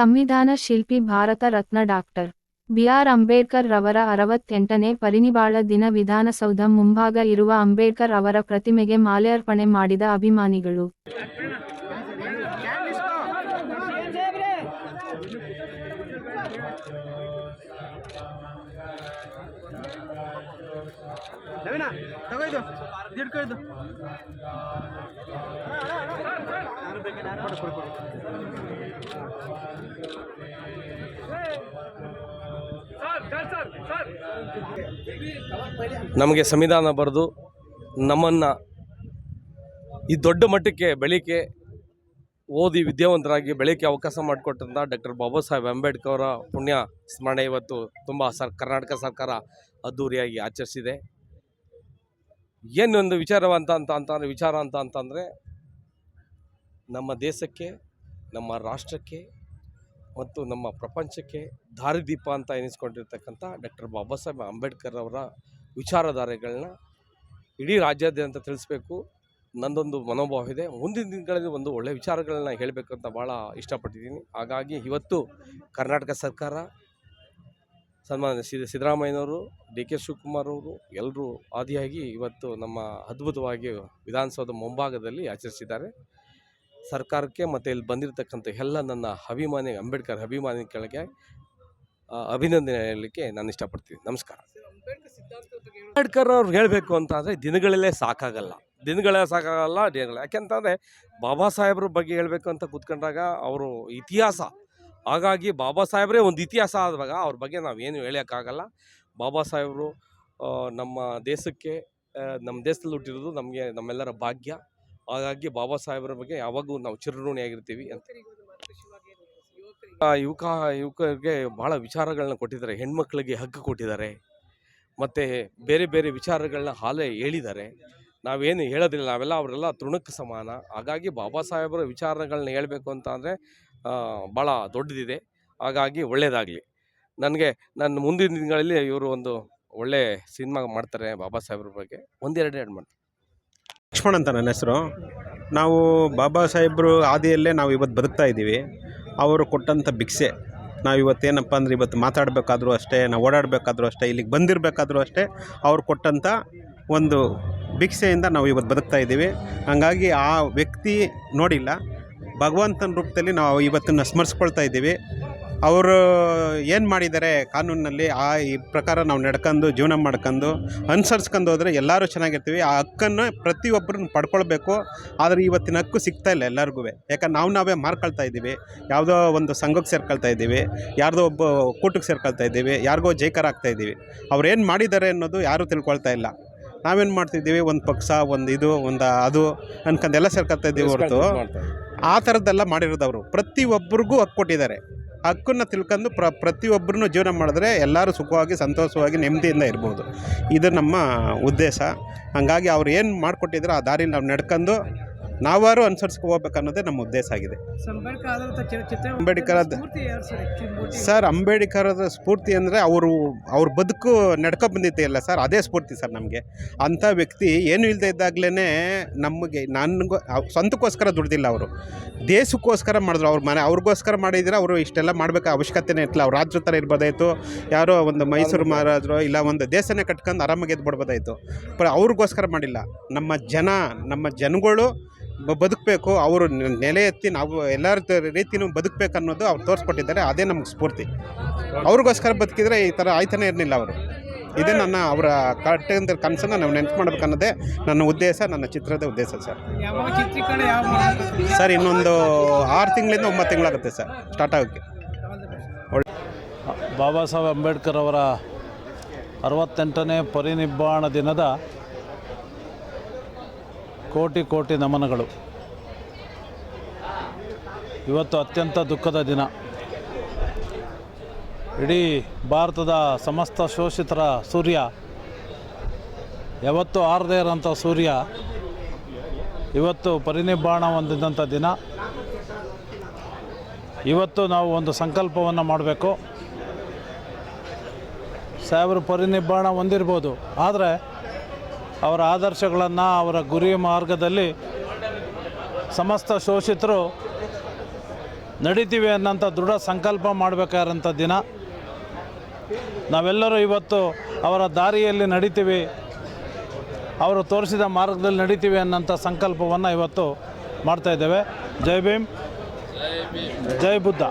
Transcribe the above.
ಸಂವಿಧಾನ ಶಿಲ್ಪಿ Bharat Ratna doctor B R Ambedkar ರವರ ಅರವತ್ತೆಂಟನೇ ಪರಿನಿಬಾಳ ದಿನ ವಿಧಾನಸೌಧ ಮುಂಭಾಗ ಇರುವ ಅಂಬೇಡ್ಕರ್ ಅವರ ಪ್ರತಿಮೆಗೆ ಮಾಲ್ಯಾರ್ಪಣೆ ಮಾಡಿದ ಅಭಿಮಾನಿಗಳು. ನವೀನ ನಮಗೆ ಸಂವಿಧಾನ ಬರೆದು ನಮ್ಮನ್ನು ಈ ದೊಡ್ಡ ಮಟ್ಟಕ್ಕೆ ಬೆಳಿಗ್ಗೆ ಓದಿ ವಿದ್ಯಾವಂತರಾಗಿ ಬೆಳಿಗ್ಗೆ ಅವಕಾಶ ಮಾಡಿಕೊಟ್ಟಂಥ ಡಾಕ್ಟರ್ ಬಾಬಾ ಸಾಹೇಬ್ ಅಂಬೇಡ್ಕರ್ ಅವರ ಪುಣ್ಯ ಸ್ಮರಣೆ ಇವತ್ತು ತುಂಬ ಸರ್, ಕರ್ನಾಟಕ ಸರ್ಕಾರ ಅದ್ಧೂರಿಯಾಗಿ ಆಚರಿಸಿದೆ. ಏನೊಂದು ವಿಚಾರವಂತ ಅಂತ ಅಂತಂದರೆ ವಿಚಾರ ಅಂತ ಅಂತಂದರೆ ನಮ್ಮ ದೇಶಕ್ಕೆ, ನಮ್ಮ ರಾಷ್ಟ್ರಕ್ಕೆ ಮತ್ತು ನಮ್ಮ ಪ್ರಪಂಚಕ್ಕೆ ದಾರಿದೀಪ ಅಂತ ಎನಿಸ್ಕೊಂಡಿರ್ತಕ್ಕಂಥ ಡಾಕ್ಟರ್ ಬಾಬಾ ಸಾಹೇಬ್ ಅಂಬೇಡ್ಕರ್ ಅವರ ವಿಚಾರಧಾರೆಗಳನ್ನ ಇಡೀ ರಾಜ್ಯಾದ್ಯಂತ ತಿಳಿಸ್ಬೇಕು. ನಂದೊಂದು ಮನೋಭಾವ ಇದೆ. ಮುಂದಿನ ದಿನಗಳಲ್ಲಿ ಒಂದು ಒಳ್ಳೆಯ ವಿಚಾರಗಳನ್ನ ಹೇಳಬೇಕು ಅಂತ ಭಾಳ ಇಷ್ಟಪಟ್ಟಿದ್ದೀನಿ. ಹಾಗಾಗಿ ಇವತ್ತು ಕರ್ನಾಟಕ ಸರ್ಕಾರ ಸನ್ಮಾನ್ಯ ಸಿ ಸಿದ್ದರಾಮಯ್ಯನವರು, ಡಿ ಕೆ ಶಿವಕುಮಾರ್ ಅವರು ಎಲ್ಲರೂ ಆದಿಯಾಗಿ ಇವತ್ತು ನಮ್ಮ ಅದ್ಭುತವಾಗಿ ವಿಧಾನಸೌಧ ಮುಂಭಾಗದಲ್ಲಿ ಆಚರಿಸಿದ್ದಾರೆ. ಸರ್ಕಾರಕ್ಕೆ ಮತ್ತು ಇಲ್ಲಿ ಬಂದಿರತಕ್ಕಂಥ ಎಲ್ಲ ನನ್ನ ಅಭಿಮಾನಿ, ಅಂಬೇಡ್ಕರ್ ಅಭಿಮಾನಿ ಕೆಳಗೆ ಅಭಿನಂದನೆ ಹೇಳಲಿಕ್ಕೆ ನಾನು ಇಷ್ಟಪಡ್ತೀನಿ. ನಮಸ್ಕಾರ. ಅಂಬೇಡ್ಕರ್ ಅವ್ರು ಹೇಳಬೇಕು ಅಂತ ಅಂದರೆ ದಿನಗಳಲ್ಲೇ ಸಾಕಾಗಲ್ಲ. ದಿನಗಳೇ ಸಾಕಾಗಲ್ಲ, ದಿನಗಳ. ಯಾಕೆಂತಂದರೆ ಬಾಬಾ ಸಾಹೇಬ್ರ ಬಗ್ಗೆ ಹೇಳಬೇಕು ಅಂತ ಕೂತ್ಕೊಂಡಾಗ ಅವರು ಇತಿಹಾಸ. ಹಾಗಾಗಿ ಬಾಬಾ ಸಾಹೇಬ್ರೇ ಒಂದು ಇತಿಹಾಸ ಆದಾಗ ಅವ್ರ ಬಗ್ಗೆ ನಾವೇನು ಹೇಳೋಕ್ಕಾಗಲ್ಲ ಬಾಬಾ ಸಾಹೇಬರು ನಮ್ಮ ದೇಶಕ್ಕೆ ನಮ್ಮ ದೇಶದಲ್ಲಿ ಹುಟ್ಟಿರೋದು ನಮಗೆ, ನಮ್ಮೆಲ್ಲರ ಭಾಗ್ಯ. ಹಾಗಾಗಿ ಬಾಬಾ ಸಾಹೇಬರ ಬಗ್ಗೆ ಯಾವಾಗೂ ನಾವು ಚಿರಋಣಿಯಾಗಿರ್ತೀವಿ ಅಂತ. ಯುವಕ ಯುವಕರಿಗೆ ಭಾಳ ವಿಚಾರಗಳನ್ನ ಕೊಟ್ಟಿದ್ದಾರೆ. ಹೆಣ್ಮಕ್ಳಿಗೆ ಹಕ್ಕು ಕೊಟ್ಟಿದ್ದಾರೆ. ಮತ್ತು ಬೇರೆ ಬೇರೆ ವಿಚಾರಗಳನ್ನ ಹಾಲೇ ಹೇಳಿದ್ದಾರೆ. ನಾವೇನು ಹೇಳೋದಿಲ್ಲ. ನಾವೆಲ್ಲ ಅವರೆಲ್ಲ ತೃಣಕ್ಕೆ ಸಮಾನ. ಹಾಗಾಗಿ ಬಾಬಾ ಸಾಹೇಬರ ವಿಚಾರಗಳನ್ನ ಹೇಳಬೇಕು ಅಂತ ಅಂದರೆ ಭಾಳ ದೊಡ್ಡದಿದೆ. ಹಾಗಾಗಿ ಒಳ್ಳೆಯದಾಗಲಿ ನನಗೆ ನನ್ನ ಮುಂದಿನ ದಿನಗಳಲ್ಲಿ ಇವರು ಒಂದು ಒಳ್ಳೆ ಸಿನಿಮಾ ಮಾಡ್ತಾರೆ ಬಾಬಾ ಸಾಹೇಬ್ರ ಬಗ್ಗೆ. ಒಂದೆರಡು ಎರಡು ಮಾಡ್ತಾರೆ ಲಕ್ಷ್ಮಣ್ ಅಂತ ನನ್ನ ಹೆಸರು. ನಾವು ಬಾಬಾ ಸಾಹೇಬ್ರು ಹಾದಿಯಲ್ಲೇ ನಾವು ಇವತ್ತು ಬದುಕ್ತಾ ಇದ್ದೀವಿ. ಅವರು ಕೊಟ್ಟಂಥ ಭಿಕ್ಷೆ. ನಾವು ಇವತ್ತೇನಪ್ಪ ಅಂದರೆ ಇವತ್ತು ಮಾತಾಡಬೇಕಾದ್ರೂ ಅಷ್ಟೇ, ನಾವು ಓಡಾಡಬೇಕಾದ್ರೂ ಅಷ್ಟೇ, ಇಲ್ಲಿಗೆ ಬಂದಿರಬೇಕಾದ್ರೂ ಅಷ್ಟೇ ಅವ್ರು ಕೊಟ್ಟಂಥ ಒಂದು ಭಿಕ್ಷೆಯಿಂದ ನಾವು ಇವತ್ತು ಬದುಕ್ತಾ ಇದ್ದೀವಿ. ಹಾಗಾಗಿ ಆ ವ್ಯಕ್ತಿ ನೋಡಿಲ್ಲ. ಭಗವಂತನ ರೂಪದಲ್ಲಿ ನಾವು ಇವತ್ತನ್ನು ಸ್ಮರಿಸ್ಕೊಳ್ತಾ ಇದ್ದೀವಿ. ಅವರು ಏನು ಮಾಡಿದ್ದಾರೆ ಕಾನೂನಿನಲ್ಲಿ ಆ ಈ ಪ್ರಕಾರ ನಾವು ನಡ್ಕೊಂಡು ಜೀವನ ಮಾಡ್ಕೊಂಡು ಅನುಸರಿಸ್ಕೊಂಡು ಹೋದರೆ ಎಲ್ಲರೂ ಚೆನ್ನಾಗಿರ್ತೀವಿ. ಆ ಹಕ್ಕನ್ನು ಪ್ರತಿಯೊಬ್ಬರನ್ನ ಪಡ್ಕೊಳ್ಬೇಕು. ಆದರೆ ಇವತ್ತಿನ ಹಕ್ಕು ಸಿಗ್ತಾ ಇಲ್ಲ ಎಲ್ಲರಿಗೂ ಯಾಕಂದ್ರೆ ನಾವು ನಾವೇ ಮಾರ್ಕೊಳ್ತಾ ಇದ್ದೀವಿ. ಯಾವುದೋ ಒಂದು ಸಂಘಕ್ಕೆ ಸೇರ್ಕೊಳ್ತಾ ಇದ್ದೀವಿ. ಯಾರ್ದೋ ಒಬ್ಬ ಕೂಟಕ್ಕೆ ಸೇರ್ಕೊಳ್ತಾ ಇದ್ದೀವಿ. ಯಾರಿಗೋ ಜೈಕಾರ ಆಗ್ತಾ ಇದ್ದೀವಿ. ಅವ್ರು ಏನು ಮಾಡಿದ್ದಾರೆ ಅನ್ನೋದು ಯಾರೂ ತಿಳ್ಕೊಳ್ತಾ ಇಲ್ಲ. ನಾವೇನು ಮಾಡ್ತಿದ್ದೀವಿ? ಒಂದು ಪಕ್ಷ ಒಂದು ಇದು ಒಂದು ಅದು ಅನ್ಕೊಂಡೆಲ್ಲ ಸೇರ್ಕೊಳ್ತಾ ಇದ್ದೀವಿ ಹೊರತು. ಆ ಥರದ್ದೆಲ್ಲ ಮಾಡಿರೋದವರು ಪ್ರತಿಯೊಬ್ಬರಿಗೂ ಹಕ್ಕು ಕೊಟ್ಟಿದ್ದಾರೆ. ಹಕ್ಕನ್ನು ತಿಳ್ಕೊಂಡು ಪ್ರ, ಪ್ರತಿಯೊಬ್ಬರನ್ನು ಜೀವನ ಮಾಡಿದ್ರೆ ಎಲ್ಲರೂ ಸುಖವಾಗಿ, ಸಂತೋಷವಾಗಿ, ನೆಮ್ಮದಿಯಿಂದ ಇರ್ಬೋದು. ಇದು ನಮ್ಮ ಉದ್ದೇಶ. ಹಾಗಾಗಿ ಅವ್ರು ಏನು ಮಾಡಿಕೊಟ್ಟಿದ್ರು ಆ ದಾರಿಲಿ ನಾವು ನಡ್ಕೊಂಡು ನಾವಾರು ಅನುಸರಿಸ್ಕೊ ಹೋಗ್ಬೇಕು ಅನ್ನೋದೇ ನಮ್ಮ ಉದ್ದೇಶ ಆಗಿದೆ. ಅಂಬೇಡ್ಕರ್ ಸರ್ ಅಂಬೇಡ್ಕರ್ ಸ್ಫೂರ್ತಿ ಅಂದರೆ ಅವರು, ಅವ್ರ ಬದುಕು ನಡ್ಕೊ ಬಂದಿದೆಯಲ್ಲ ಸರ್, ಅದೇ ಸ್ಫೂರ್ತಿ ಸರ್ ನಮಗೆ. ಅಂಥ ವ್ಯಕ್ತಿ ಏನು ಇಲ್ಲದೆ ಇದ್ದಾಗಲೇ ನಮಗೆ, ನನಗೂ ಸ್ವಂತಕ್ಕೋಸ್ಕರ ದುಡ್ದಿಲ್ಲ ಅವರು. ದೇಶಕ್ಕೋಸ್ಕರ ಮಾಡಿದ್ರು, ಅವ್ರ ಮನೆ, ಅವ್ರಿಗೋಸ್ಕರ ಮಾಡಿದ್ರೆ ಅವರು ಇಷ್ಟೆಲ್ಲ ಮಾಡಬೇಕು ಅವಶ್ಯಕತೆನೇ ಇರಲಿಲ್ಲ ಅವ್ರು ರಾಜ್ಯ ಥರ ಇರ್ಬೋದಾಯಿತು. ಯಾರೋ ಒಂದು ಮೈಸೂರು ಮಹಾರಾಜರು ಇಲ್ಲ ಒಂದು ದೇಶನೇ ಕಟ್ಕೊಂಡು ಆರಾಮಾಗಿ ಎದ್ದು ಬಿಡ್ಬೋದಾಯಿತು. ಬಟ್ ಅವ್ರಿಗೋಸ್ಕರ ಮಾಡಿಲ್ಲ. ನಮ್ಮ ಜನ, ನಮ್ಮ ಜನಗಳು ಬದುಕಬೇಕು. ಅವರು ನೆಲೆ ಎತ್ತಿ ನಾವು ಎಲ್ಲರ ರೀತಿಯೂ ಬದುಕಬೇಕು ಅನ್ನೋದು ಅವ್ರು ತೋರಿಸ್ಕೊಟ್ಟಿದ್ದಾರೆ. ಅದೇ ನಮ್ಗೆ ಸ್ಫೂರ್ತಿ. ಅವ್ರಿಗೋಸ್ಕರ ಬದುಕಿದ್ರೆ ಈ ಥರ ಆಯ್ತಾನೆ ಇರಲಿಲ್ಲ ಅವರು. ಇದೇ ನನ್ನ ಅವರ ಕಟ್ಟಂತ ಕನಸನ್ನು ನಾವು ನೆನಪು ಮಾಡ್ಬೇಕು ಅನ್ನೋದೇ ನನ್ನ ಉದ್ದೇಶ, ನನ್ನ ಚಿತ್ರದ ಉದ್ದೇಶ ಸರ್. ಸರ್, ಇನ್ನೊಂದು ಆರು ತಿಂಗಳಿಂದ ಒಂಬತ್ತು ತಿಂಗಳಾಗುತ್ತೆ ಸರ್ ಸ್ಟಾರ್ಟ್ ಆಗೋಕ್ಕೆ. ಬಾಬಾ ಸಾಹೇಬ್ ಅಂಬೇಡ್ಕರ್ ಅವರ ಅರವತ್ತೆಂಟನೇ ಪರಿನಿಬ್ಬಾಣ ದಿನದ ಕೋಟಿ ಕೋಟಿ ನಮನಗಳು. ಇವತ್ತು ಅತ್ಯಂತ ದುಃಖದ ದಿನ. ಇಡೀ ಭಾರತದ ಸಮಸ್ತ ಶೋಷಿತರ ಸೂರ್ಯ, ಯಾವತ್ತು ಆರದೇ ಇರೋಂಥ ಸೂರ್ಯ, ಇವತ್ತು ಪರಿನಿಬ್ಬಾಣ ಹೊಂದಿದಂಥ ದಿನ. ಇವತ್ತು ನಾವು ಒಂದು ಸಂಕಲ್ಪವನ್ನು ಮಾಡಬೇಕು. ಸಾವಿರ ಪರಿನಿಬ್ಬಾಣ ಹೊಂದಿರ್ಬೋದು. ಆದರೆ ಅವರ ಆದರ್ಶಗಳನ್ನು ಅವರ ಗುರಿ ಮಾರ್ಗದಲ್ಲಿ ಸಮಸ್ತ ಶೋಷಿತರು ನಡೀತೀವಿ ಅನ್ನೋಂಥ ದೃಢ ಸಂಕಲ್ಪ ಮಾಡಬೇಕಾದಂಥ ದಿನ. ನಾವೆಲ್ಲರೂ ಇವತ್ತು ಅವರ ದಾರಿಯಲ್ಲಿ ನಡೀತೀವಿ. ಅವರು ತೋರಿಸಿದ ಮಾರ್ಗದಲ್ಲಿ ನಡೀತೀವಿ ಅನ್ನೋಂಥ ಸಂಕಲ್ಪವನ್ನು ಇವತ್ತು ಮಾಡ್ತಾ ಇದ್ದೇವೆ. ಜೈ ಭೀಮ್. ಜೈ ಬುದ್ಧ.